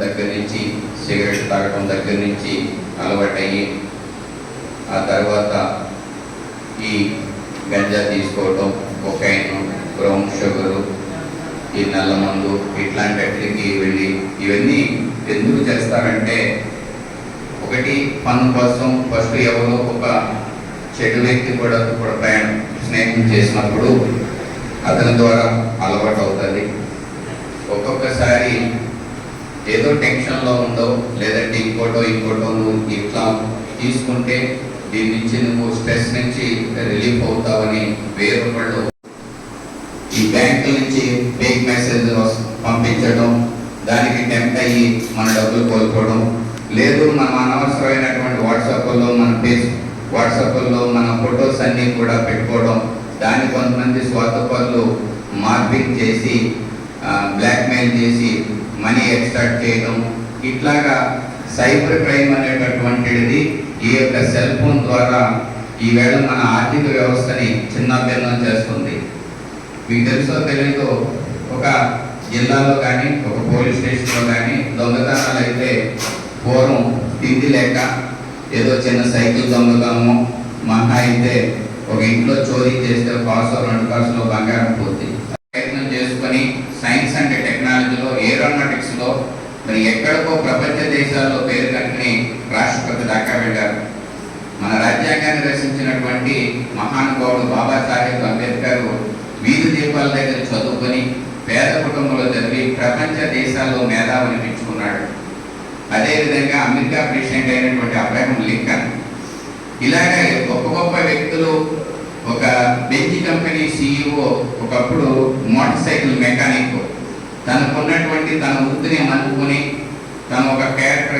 దగ్గర నుంచి సిగరెట్ తాగడం దగ్గర నుంచి అలవాటయ్యి ఆ తర్వాత ఈ గంజా తీసుకోవటం కొకైన్ బ్రౌన్ షుగరు ఈ నల్ల మందు ఇట్లాంటి వాటికి వెళ్ళి ఇవన్నీ ఎందుకు చేస్తారంటే ఒకటి పన్ను కోసం ఫస్ట్ ఎవరో ఒక చెడు వ్యక్తి కూడా కూడా ప్రయాణం స్నేహం చేసినప్పుడు అతని ద్వారా అలవాటు అవుతుంది ఒక్కొక్కసారి ఏదో టెన్షన్లో ఉందో లేదంటే ఇంకోటో ఇంకోటో నువ్వు ఇట్లా తీసుకుంటే దీని నుంచి నువ్వు స్ట్రెస్ నుంచి రిలీఫ్ అవుతావని వేరొకళ్ళు ఈ బ్యాంకుల నుంచి ఫేక్ మెసేజ్ పంపించడం దానికి టెంప్ట్ అయ్యి మన డబ్బులు కోల్పోవడం లేదు మనం అనవసరమైనటువంటి వాట్సాప్లో మన ఫేస్ వాట్సాప్లో మన ఫొటోస్ అన్నీ కూడా పెట్టుకోవడం దాన్ని కొంతమంది స్వార్థపరులు మార్పింగ్ చేసి బ్లాక్మెయిల్ చేసి మనీ ఎక్స్ట్రాక్ట్ చేయడం ఇట్లాగా సైబర్ క్రైమ్ అనేటటువంటిది ఈ యొక్క సెల్ ఫోన్ ద్వారా ఈవేళ మన ఆర్థిక వ్యవస్థని చిన్నభిన్నం చేస్తుంది. మీకు తెలుసో తెలియదు ఒక జిల్లాలో కానీ ఒక పోలీస్ స్టేషన్లో కానీ దొంగతనాలు అయితే పూర్వం తిండి లేక ఏదో చిన్న సైకిల్ దొంగతనము మహా అయితే ఒక ఇంట్లో చోరీ చేస్తే కాసు రెండు కాసులో బంగారం పోతుంది లో మరి ఎక్కడికో ప్రపంచ దేశాల్లో పేరు కట్టుకుని రాష్ట్రపతి దాకా వెళ్ళారు. మన రాజ్యాంగాన్ని రచించినటువంటి మహానుభావుడు బాబాసాహెబ్ అంబేద్కర్ వీధి దీపాల దగ్గర చదువుకొని పేద కుటుంబంలో చదివి ప్రపంచ దేశాల్లో మేధావిని పెంచుకున్నాడు. అదేవిధంగా అమెరికా ప్రెసిడెంట్ అయినటువంటి అబ్రహం లింకన్. ఇలాగే గొప్ప గొప్ప వ్యక్తులు ఒక బెంజ్ కంపెనీ సిఇఓ ఒకప్పుడు మోటార్ సైకిల్ మెకానిక్ తనకున్నటువంటి తన వృత్తిని నమ్ముకుని తన ఒక క్యారెక్టర్